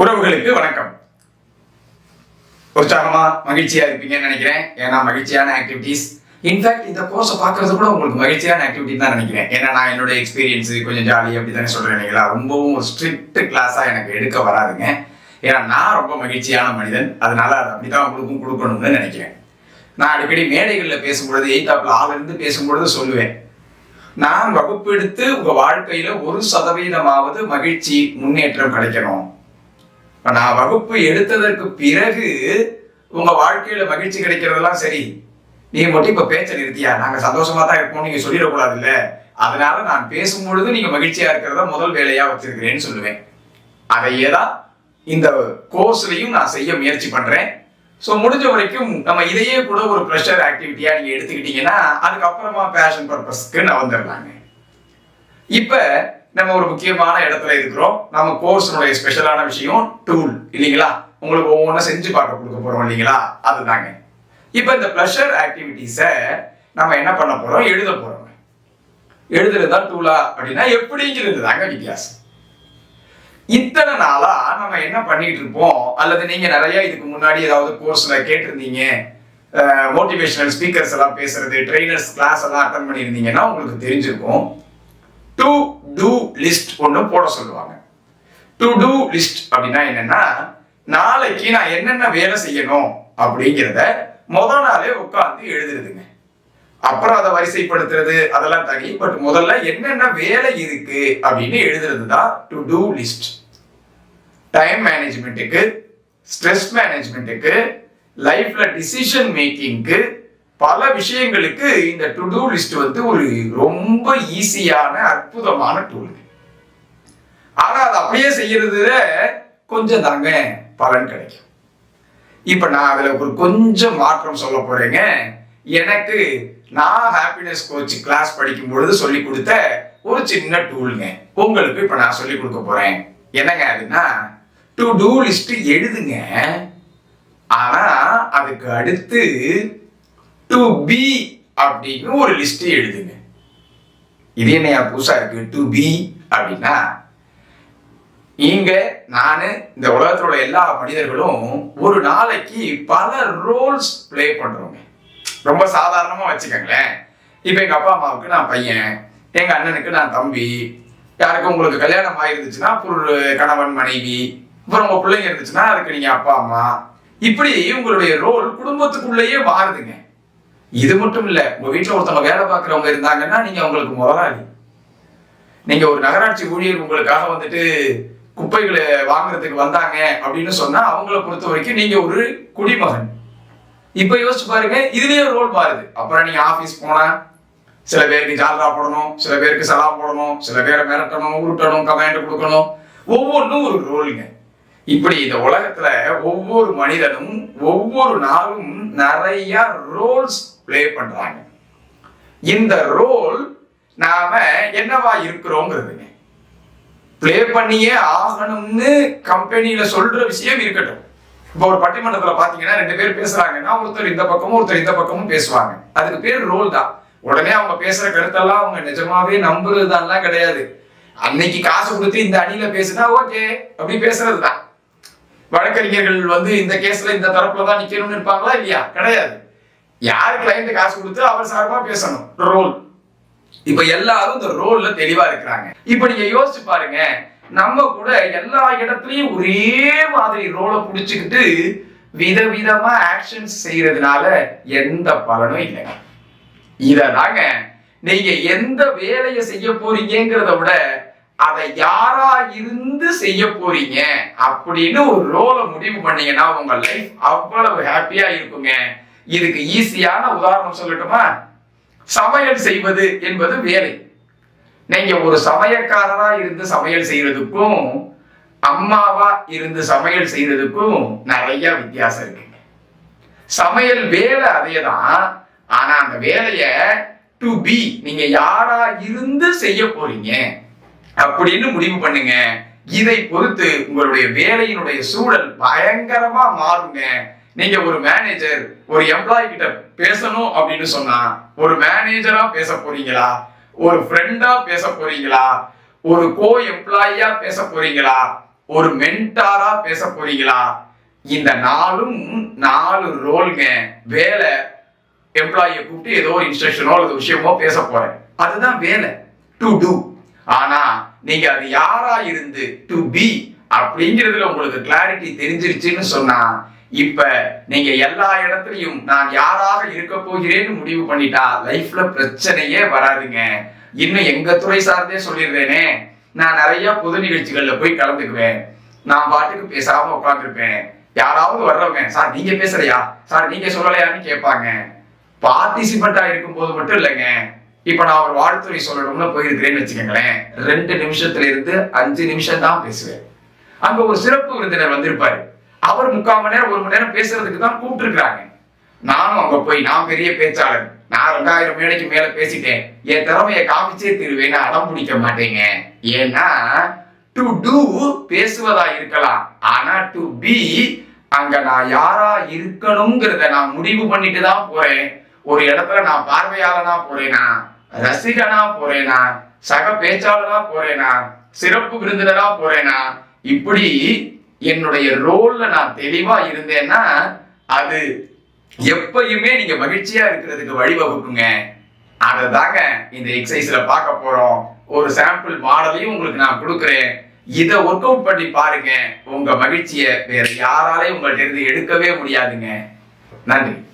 உறவுகளுக்கு வணக்கம். உற்சாகமா மகிழ்ச்சியா இருப்பீங்கன்னு நினைக்கிறேன். ஏன்னா மகிழ்ச்சியான ஆக்டிவிட்டீஸ் இன்ஃபேக்ட் இந்த கோர்ஸை பார்க்கறது கூட உங்களுக்கு மகிழ்ச்சியான ஆக்டிவிட்டி தான் நினைக்கிறேன். ஏன்னா நான் என்னோட எக்ஸ்பீரியன்ஸ் கொஞ்சம் ஜாலி அப்படி தானே சொல்றேன் இல்லைங்களா? ரொம்பவும் ஒரு ஸ்ட்ரிக்ட் கிளாஸா எனக்கு எடுக்க வராதுங்க. ஏன்னா நான் ரொம்ப மகிழ்ச்சியான மனிதன். அதனால அதை அப்படிதான் உங்களுக்கும் கொடுக்கணும்னு நினைக்கிறேன். நான் அடிக்கடி மேடைகளில் பேசும்பொழுது எய்தாப்ல ஆள் இருந்து பேசும்பொழுது சொல்லுவேன். நான் வகுப்பு எடுத்து உங்க வாழ்க்கையில ஒரு சதவீதமாவது மகிழ்ச்சி முன்னேற்றம் கிடைக்கணும். இப்போ நான் வகுப்பு எடுத்ததற்கு பிறகு உங்க வாழ்க்கையில மகிழ்ச்சி கிடைக்கிறதெல்லாம் சரி. நீங்க மட்டும் இப்ப பேச்ச நிறுத்தியா? நாங்க சந்தோஷமா தான் இருப்போம் நீங்க சொல்லிடக்கூடாது இல்ல அதனால நான் பேசும்பொழுது நீங்க மகிழ்ச்சியா இருக்கிறத முதல் வேலையா வச்சிருக்கிறேன்னு சொல்லுவேன். அதையே தான் இந்த கோர்ஸ்லையும் நான் செய்ய முயற்சி பண்றேன். ஸோ முடிஞ்ச வரைக்கும் நம்ம இதையே கூட ஒரு ப்ரெஷர் ஆக்டிவிட்டியா நீங்க எடுத்துக்கிட்டீங்கன்னா அதுக்கப்புறமா பேஷன் பர்பஸ்க்கு நான் வந்துடுறாங்க இப்போ நம்ம ஒரு முக்கியமான இடத்துல இருக்கிறோம். நம்ம கோர்ஸினுடைய ஸ்பெஷலான விஷயம் டூல் இல்லைங்களா? உங்களுக்கு ஒவ்வொன்றும் செஞ்சு பார்க்க கொடுக்க போறோம் இல்லைங்களா? அதுதாங்க. இப்போ இந்த ப்ளஷர் ஆக்டிவிட்டீஸை நம்ம என்ன பண்ண போறோம்? எழுத போறோம். எழுதுறது தான் டூலா அப்படின்னா எப்படிங்கிறது தாங்க வித்தியாசம். இத்தனை நாளா நம்ம என்ன பண்ணிட்டு இருப்போம்? அல்லது நீங்க நிறைய இதுக்கு முன்னாடி ஏதாவது கோர்ஸ்ல கேட்டிருந்தீங்க. மோட்டிவேஷனல் ஸ்பீக்கர்ஸ் எல்லாம் பேசுறது ட்ரைனர்ஸ் கிளாஸ் எல்லாம் அட்டன் பண்ணியிருந்தீங்கன்னா உங்களுக்கு தெரிஞ்சிருக்கும். டூ டூ லிஸ்ட் ஒன்று போட சொல்லுவாங்க. டு டூ லிஸ்ட் அப்படின்னா என்னன்னா நாளைக்கு நான் என்னென்ன வேலை செய்யணும் அப்படிங்கிறத முத நாளே உட்காந்து எழுதுறதுங்க. அப்புறம் அதை வரிசைப்படுத்துறது அதெல்லாம் தனி பட் முதல்ல என்னென்ன வேலை இருக்கு அப்படின்னு எழுதுறது தான் டு டூ லிஸ்ட் டைம் மேனேஜ்மெண்ட்டுக்கு ஸ்ட்ரெஸ் மேனேஜ்மெண்ட்டுக்கு லைஃப்ல டிசிஷன் மேக்கிங்க்கு பல விஷயங்களுக்கு இந்த டு டூ லிஸ்ட் வந்து ஒரு ரொம்ப ஈஸியான அற்புதமான டூல் ஆனா அதை அப்படியே செய்யறதுல கொஞ்சம் தாங்க பலன் கிடைக்கும். இப்ப நான் அதுல ஒரு கொஞ்சம் மாற்றம் சொல்ல போறேங்க. எனக்கு நான் ஹாப்பினஸ் கோச் கிளாஸ் படிக்கும் பொழுது சொல்லி கொடுத்த ஒரு சின்ன டூலுங்க உங்களுக்கு இப்ப நான் சொல்லி கொடுக்க போறேன். என்னங்க அதுன்னா டு டூ லிஸ்ட் எழுதுங்க. ஆனா அதுக்கு அடுத்து டு பி அப்படின்னு ஒரு லிஸ்ட் எழுதுங்க. இது என்னையா புதுசா இருக்கு? டு பி அப்படின்னா இங்க நான் இந்த உலகத்தில் உள்ள எல்லா மனிதர்களும் ஒரு நாளைக்கு பல ரோல்ஸ் ப்ளே பண்றோங்க. ரொம்ப சாதாரணமா வச்சுக்கோங்களேன். இப்போ எங்க அப்பா அம்மாவுக்கு நான் பையன் எங்க அண்ணனுக்கு நான் தம்பி யாருக்கும் உங்களுக்கு கல்யாணம் ஆயிருந்துச்சுன்னா ஒரு கணவன் மனைவி அப்புறம் உங்க பிள்ளைங்க இருந்துச்சுன்னா அதுக்கு நீங்க அப்பா அம்மா. இப்படி உங்களுடைய ரோல் குடும்பத்துக்குள்ளேயே மாறுதுங்க. இது மட்டும் இல்லை உங்க வீட்டில் ஒருத்தவங்க வேலை பார்க்குறவங்க இருந்தாங்கன்னா நீங்க அவங்களுக்கு முதலாளி நீங்க ஒரு நகராட்சி ஊழியர் உங்களுக்காக வந்துட்டு குப்பைகளை வாங்குறதுக்கு வந்தாங்க அப்படின்னு சொன்னா அவங்கள பொறுத்த வரைக்கும் நீங்க ஒரு குடிமகன். இப்ப யோசிச்சு பாருங்க இதுலயே ரோல் மாறுது. அப்புறம் நீங்க ஆபீஸ் போனா சில பேருக்கு ஜால்ரா போடணும் சில பேருக்கு சலாம் போடணும் சில பேரை மிரட்டணும் உருட்டணும் கமாண்ட் கொடுக்கணும். ஒவ்வொன்றும் ஒரு ரோலுங்க இப்படி இந்த உலகத்துல ஒவ்வொரு மனிதனும் ஒவ்வொரு நாளும் நிறைய ரோல்ஸ் ப்ளே பண்றாங்க. இந்த ரோல் நாம என்னவா இருக்கிறோங்கிறதுங்க. ப்ளே பண்ணியே ஆகணும்னு கம்பெனியில சொல்ற விஷயம் இருக்கட்டும். இப்போ ஒரு பட்டிமன்றத்துல பாத்தீங்கன்னா ரெண்டு பேர் பேசுறாங்கன்னா ஒருத்தர் இந்த பக்கமும் ஒருத்தர் இந்த பக்கமும் பேசுவாங்க. அதுக்கு பேர் ரோல் தான். உடனே அவங்க பேசுற கருத்தெல்லாம் அவங்க நிஜமாவே நம்புறதுதான் கிடையாது. அன்னைக்கு காசு கொடுத்து இந்த அணியில பேசுனா ஓகே அப்படி பேசுறது தான் வழக்கறிஞர்கள் வந்து இந்த கேஸ்ல இந்த தரப்புல தான் நிக்கணும்னு இருப்பாங்களா இல்லையா? கிடையாது. யார் கிளைண்ட் காசு கொடுத்து அவர் சார்பா பேசணும்? ரோல் இப்ப எல்லாரும் இந்த ரோல்ல தெளிவா இருக்கிறாங்க. இப்ப நீங்க யோசிச்சு பாருங்க. நம்ம கூட எல்லா இடத்துலயும் ஒரே மாதிரி ரோலை புடிச்சுக்கிட்டு விதவிதமா ஆக்ஷன்ஸ் செய்யறதுனால எந்த பலனும் இல்லைங்க இததாங்க நீங்க எந்த வேலையை செய்ய போறீங்கிறத விட அதை யாரா இருந்து செய்ய போறீங்க அப்படின்னு ஒரு ரோலை முடிவு பண்ணீங்கன்னா உங்க லைஃப் அவ்வளவு ஹாப்பியா இருக்குங்க. இதுக்கு ஈஸியான உதாரணம் சொல்லட்டுமா? சமையல் செய்வது என்பது வேலை. நீங்க ஒரு சமயக்காரரா இருந்து சமையல் செய்யறதுக்கும் அம்மாவா இருந்து சமையல் செய்யறதுக்கும் நிறைய வித்தியாசம் இருக்குங்க. சமையல் வேலை அதே தான் ஆனா அந்த வேலைய டு பி நீங்க யாரா இருந்து செய்ய போறீங்க? அப்படின்னு முடிவு பண்ணுங்க. இதை பொறுத்து உங்களுடைய வேலையினுடைய சூழல் பயங்கரமா மாறுங்க. நீங்க ஒரு மேனேஜர் ஒரு எம்ப்ளாய் கிட்ட பேசணும் அப்படின்னு சொன்னா ஒரு மேனேஜரா பேச போறீங்களா? ஒரு ஃப்ரெண்டா பேச போறீங்களா? ஒரு கோ எம்ப்ளாயியா பேச போறீங்களா? ஒரு மென்டாரா பேச போறீங்களா? இந்த நாலும் நாலு ரோல்ங்க. வேலை எம்ப்ளாயியை கூப்பிட்டு ஏதோ ஒரு இன்ஸ்ட்ரக்ஷனோ அல்லது விஷயமோ பேச போறேன். அதுதான் வேலை. டு டூ ஆனா நீங்க அது யாரா இருந்து டு பி அப்படிங்கிறதுல உங்களுக்கு கிளாரிட்டி தெரிஞ்சிருச்சுன்னு சொன்னா இப்ப நீங்க எல்லா இடத்துலயும் நான் யாராக இருக்க போகிறேன்னு முடிவு பண்ணிட்டா லைஃப்ல பிரச்சனையே வராதுங்க. இன்னும் எங்க துறை சார்ந்தே சொல்லிடுறேனே. நான் நிறைய பொது நிகழ்ச்சிகள்ல போய் கலந்துக்குவேன். நான் பாட்டுக்கு பேசாம உட்காந்துருப்பேன் யாராவது வர்றவங்க சார் நீங்க பேசலையா சார் நீங்க சொல்லலையான்னு கேட்பாங்க. பார்ட்டிசிபெண்டா இருக்கும்போது மட்டும் இல்லைங்க. இப்ப நான் ஒரு வாழ்த்துறை சொல்லணும்னு போயிருக்கிறேன்னு வச்சுக்கோங்களேன். ரெண்டு நிமிஷத்துல இருந்து அஞ்சு நிமிஷம் தான் பேசுவேன். அங்க ஒரு சிறப்பு விருந்தினர் வந்திருப்பாரு. அவர் முக்கால் மணி நேரம் ஒரு மணி நேரம் பேசுறதுக்கு தான் கூப்பிட்டுருக்காங்க நானும் அங்க போய் நான் பெரிய பேச்சாளர். நான் ரெண்டாயிரம் மேடைக்கு மேல பேசிட்டேன். என் திறமையை காமிச்சே தீருவேன் அடம் பிடிக்க மாட்டேங்க. ஏன்னா டு டூ பேசுவதா இருக்கலாம். ஆனா டு பி அங்க நான் யாரா இருக்கணுங்கிறத நான் முடிவு பண்ணிட்டு தான் போறேன். ஒரு இடத்துல நான் பார்வையாளனா போறேனா ரசிகனா போறேனா? சக பேச்சாளரா போறேனா? சிறப்பு விருந்தினரா போறேனா? இப்படி என்னுடைய ரோல்ல நான் தெளிவா இருந்தேன்னா அது எப்பயுமே நீங்க மகிழ்ச்சியா இருக்கிறதுக்கு வழிவகுக்குங்க. அதை தாங்க இந்த எக்ஸசைஸ்ல பார்க்க போறோம். ஒரு சாம்பிள் மாடலையும் உங்களுக்கு நான் கொடுக்குறேன். இதை ஒர்க் அவுட் பண்ணி பாருங்க. உங்க மகிழ்ச்சியை வேற யாராலையும் உங்கள்ட்ட இருந்து எடுக்கவே முடியாதுங்க. நன்றி.